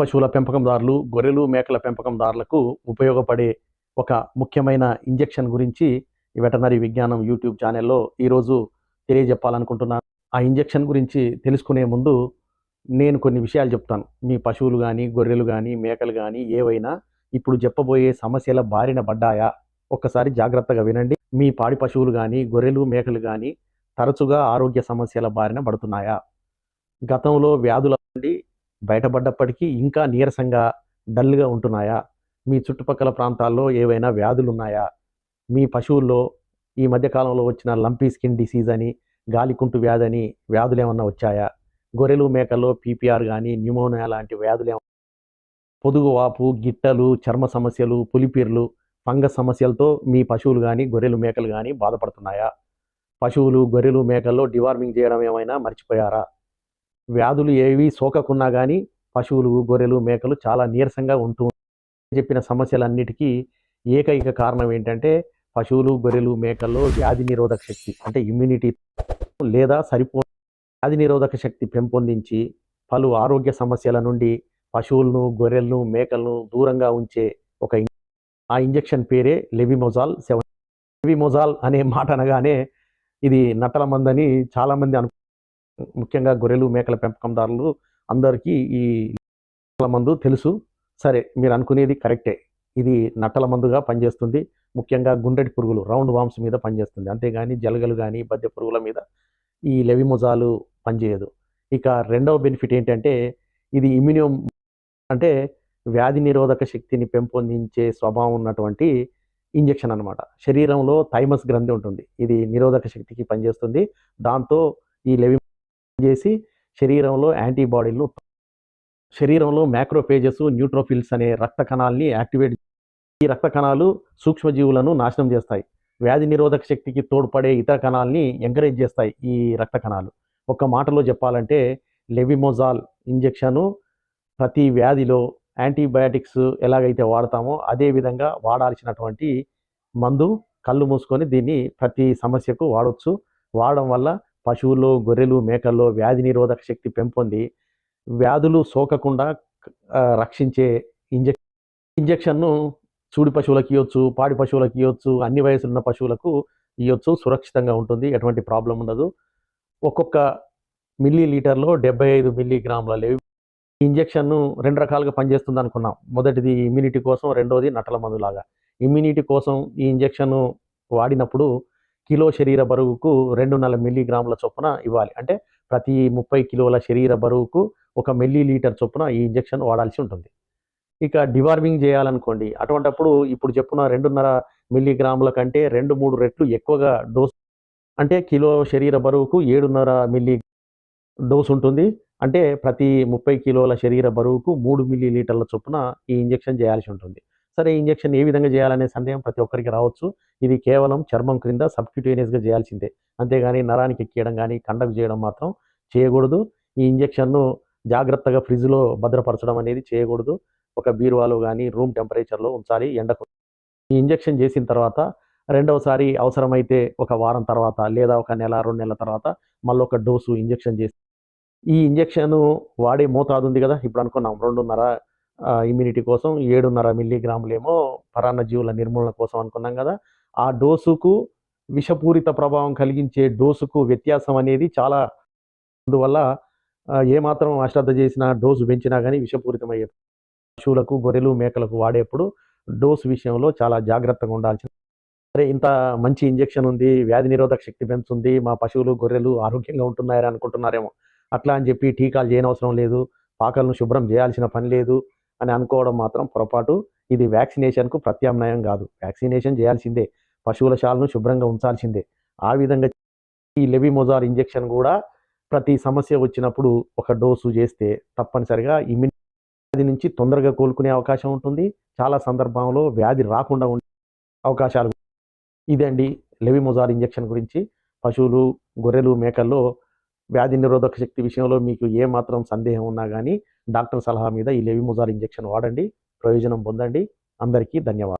పశువుల పెంపకందారులు గొర్రెలు మేకల పెంపకందారులకు ఉపయోగపడే ఒక ముఖ్యమైన ఇంజెక్షన్ గురించి వెటనరీ విజ్ఞానం యూట్యూబ్ ఛానల్లో ఈరోజు తెలియజెప్పాలనుకుంటున్నాను. ఆ ఇంజెక్షన్ గురించి తెలుసుకునే ముందు నేను కొన్ని విషయాలు చెప్తాను. మీ పశువులు కానీ గొర్రెలు కానీ మేకలు కానీ ఏవైనా ఇప్పుడు చెప్పబోయే సమస్యల బారిన పడ్డాయా? ఒక్కసారి జాగ్రత్తగా వినండి. మీ పాడి పశువులు కానీ గొర్రెలు మేకలు కానీ తరచుగా ఆరోగ్య సమస్యల బారిన పడుతున్నాయా? గతంలో వ్యాధుల నుండి బయటపడ్డప్పటికీ ఇంకా నీరసంగా డల్గా ఉంటున్నాయా? మీ చుట్టుపక్కల ప్రాంతాల్లో ఏవైనా వ్యాధులు ఉన్నాయా మీ పశువుల్లో ఈ మధ్యకాలంలో వచ్చిన లంపీ స్కిన్ డిసీజ్ అని గాలికుంటు వ్యాధి అని వ్యాధులు ఏమన్నా వచ్చాయా? గొర్రెలు మేకల్లో పీపీఆర్ కానీ న్యూమోనియా లాంటి వ్యాధులు ఏమన్నా పొదుగు వాపు గిట్టలు చర్మ సమస్యలు పులిపీర్లు ఫంగస్ సమస్యలతో మీ పశువులు కానీ గొర్రెలు మేకలు కానీ బాధపడుతున్నాయా? పశువులు గొర్రెలు మేకల్లో డివార్మింగ్ చేయడం ఏమైనా మర్చిపోయారా? వ్యాధులు ఏవి సోకకున్నా కానీ పశువులు గొర్రెలు మేకలు చాలా నీరసంగా ఉంటూ చెప్పిన సమస్యలన్నిటికీ ఏకైక కారణం ఏంటంటే పశువులు గొర్రెలు మేకల్లో వ్యాధి నిరోధక శక్తి అంటే ఇమ్యూనిటీ లేదా సరిపో వ్యాధి నిరోధక శక్తి పెంపొందించి పలు ఆరోగ్య సమస్యల నుండి పశువులను గొర్రెలను మేకలను దూరంగా ఉంచే ఒక ఆ ఇంజెక్షన్ పేరే లెవిమోజాల్ సెవెన్ లెవిమోజాల్ అనే మాట అనగానే ఇది నటల మందని చాలామంది అను ముఖ్యంగా గొర్రెలు మేకల పెంపకందారులు అందరికీ ఈ నట్టల మందు తెలుసు. సరే మీరు అనుకునేది కరెక్టే. ఇది నట్టల మందుగా పనిచేస్తుంది. ముఖ్యంగా గుండ్రటి పురుగులు రౌండ్ వామ్స్ మీద పనిచేస్తుంది. అంతేగాని జలగలు కానీ బద్దె పురుగుల మీద ఈ లెవిమొజాలు పనిచేయదు. ఇక రెండవ బెనిఫిట్ ఏంటంటే ఇది ఇమ్యూనియం అంటే వ్యాధి నిరోధక శక్తిని పెంపొందించే స్వభావం ఉన్నటువంటి ఇంజెక్షన్ అన్నమాట. శరీరంలో థైమస్ గ్రంథి ఉంటుంది. ఇది నిరోధక శక్తికి పనిచేస్తుంది. దాంతో ఈ లెవి చేసి శరీరంలో యాంటీబాడీలు శరీరంలో మ్యాక్రోపేజెస్ న్యూట్రోఫిల్స్ అనే రక్త కణాలని యాక్టివేట్ ఈ రక్త కణాలు సూక్ష్మజీవులను నాశనం చేస్తాయి. వ్యాధి నిరోధక శక్తికి తోడ్పడే ఇతర కణాలని ఎంకరేజ్ చేస్తాయి ఈ రక్త కణాలు. ఒక మాటలో చెప్పాలంటే లెవిమోజాల్ ఇంజెక్షను ప్రతి వ్యాధిలో యాంటీబయాటిక్స్ ఎలాగైతే వాడతామో అదేవిధంగా వాడాల్సినటువంటి మందు కళ్ళు మూసుకొని దీన్ని ప్రతి సమస్యకు వాడవచ్చు వాడడం వల్ల పశువులు గొర్రెలు మేకల్లో వ్యాధి నిరోధక శక్తి పెంపొంది వ్యాధులు సోకకుండా రక్షించే ఇంజెక్ ఇంజెక్షన్ను చూడి పశువులకు ఇవ్వచ్చు పాడి పశువులకు ఇవ్వచ్చు అన్ని వయసులున్న పశువులకు ఇవ్వచ్చు సురక్షితంగా ఉంటుంది ఎటువంటి ప్రాబ్లం ఉండదు. ఒక్కొక్క మిల్లీ లీటర్లో డెబ్బై ఐదు మిల్లీ గ్రాముల లేవి ఈ ఇంజెక్షన్ను రెండు రకాలుగా పనిచేస్తుంది అనుకున్నాం. మొదటిది ఇమ్యూనిటీ కోసం రెండోది నటల మందులాగా. ఇమ్యూనిటీ కోసం ఈ ఇంజెక్షన్ వాడినప్పుడు కిలో శరీర బరువుకు రెండున్నర మిల్లీగ్రాముల చొప్పున ఇవ్వాలి. అంటే ప్రతి ముప్పై కిలోల శరీర బరువుకు ఒక మిల్లీ లీటర్ చొప్పున ఈ ఇంజెక్షన్ వాడాల్సి ఉంటుంది. ఇక డివార్మింగ్ చేయాలనుకోండి. అటువంటప్పుడు ఇప్పుడు చెప్పున రెండున్నర మిల్లీగ్రాముల కంటే రెండు మూడు రెట్లు ఎక్కువగా డోస్ అంటే కిలో శరీర బరువుకు ఏడున్నర మిల్లీ డోస్ ఉంటుంది. అంటే ప్రతి ముప్పై కిలోల శరీర బరువుకు మూడు మిల్లీ లీటర్ల చొప్పున ఈ ఇంజెక్షన్ చేయాల్సి ఉంటుంది. సరే ఇంజెక్షన్ ఏ విధంగా చేయాలనే సందేహం ప్రతి ఒక్కరికి రావచ్చు. ఇది కేవలం చర్మం క్రింద సబ్క్యూటేనియస్గా చేయాల్సిందే. అంతేగాని నరానికి ఎక్కియడం కానీ కండకు చేయడం మాత్రం చేయకూడదు. ఈ ఇంజెక్షన్ను జాగ్రత్తగా ఫ్రిడ్జ్లో భద్రపరచడం అనేది చేయకూడదు. ఒక బీరువాలో కానీ రూమ్ టెంపరేచర్లో ఉంచాలి. ఎండకు ఈ ఇంజెక్షన్ చేసిన తర్వాత రెండవసారి అవసరమైతే ఒక వారం తర్వాత లేదా ఒక నెల రెండు నెలల తర్వాత మళ్ళీ ఒక డోసు ఇంజెక్షన్ చేసి ఈ ఇంజెక్షన్ వాడే మోతాదు ఉంది కదా? ఇప్పుడు అనుకున్నాం రెండున్నర ఇమ్యూనిటీ కోసం ఏడున్నర మిల్లీగ్రాములేమో పరాన్న జీవుల నిర్మూలన కోసం అనుకున్నాం కదా. ఆ డోసుకు విషపూరిత ప్రభావం కలిగించే డోసుకు వ్యత్యాసం అనేది చాలా అందువల్ల ఏమాత్రం అశ్రద్ధ చేసినా డోసు పెంచినా కానీ విషపూరితమయ్యే పశువులకు గొర్రెలు మేకలకు వాడేప్పుడు డోసు విషయంలో చాలా జాగ్రత్తగా ఉండాల్సిన సరే ఇంత మంచి ఇంజెక్షన్ ఉంది వ్యాధి నిరోధక శక్తి పెంచుతుంది మా పశువులు గొర్రెలు ఆరోగ్యంగా ఉంటున్నాయని అనుకుంటున్నారేమో. అట్లా అని చెప్పి టీకాలు చేయనవసరం లేదు పాకలను శుభ్రం చేయాల్సిన పని లేదు. అని అనుకోవడం మాత్రం పొరపాటు. ఇది వ్యాక్సినేషన్కు ప్రత్యామ్నాయం కాదు. వ్యాక్సినేషన్ చేయాల్సిందే. పశువుల శాలను శుభ్రంగా ఉంచాల్సిందే. ఆ విధంగా ఈ లెవిమోజార్ ఇంజెక్షన్ కూడా ప్రతి సమస్య వచ్చినప్పుడు ఒక డోసు చేస్తే తప్పనిసరిగా ఇమ్యూనిటీ వ్యాధి నుంచి తొందరగా కోలుకునే అవకాశం ఉంటుంది. చాలా సందర్భంలో వ్యాధి రాకుండా ఉండే అవకాశాలు ఇదండి లెవిమోజార్ ఇంజెక్షన్ గురించి. పశువులు గొర్రెలు మేకల్లో వ్యాధి నిరోధక శక్తి విషయంలో మీకు ఏ మాత్రం సందేహం ఉన్నా కానీ డాక్టర్ సలహా మీద ఈ లెవిమోజార్ ఇంజెక్షన్ వాడండి ప్రయోజనం పొందండి. అందరికీ ధన్యవాదాలు.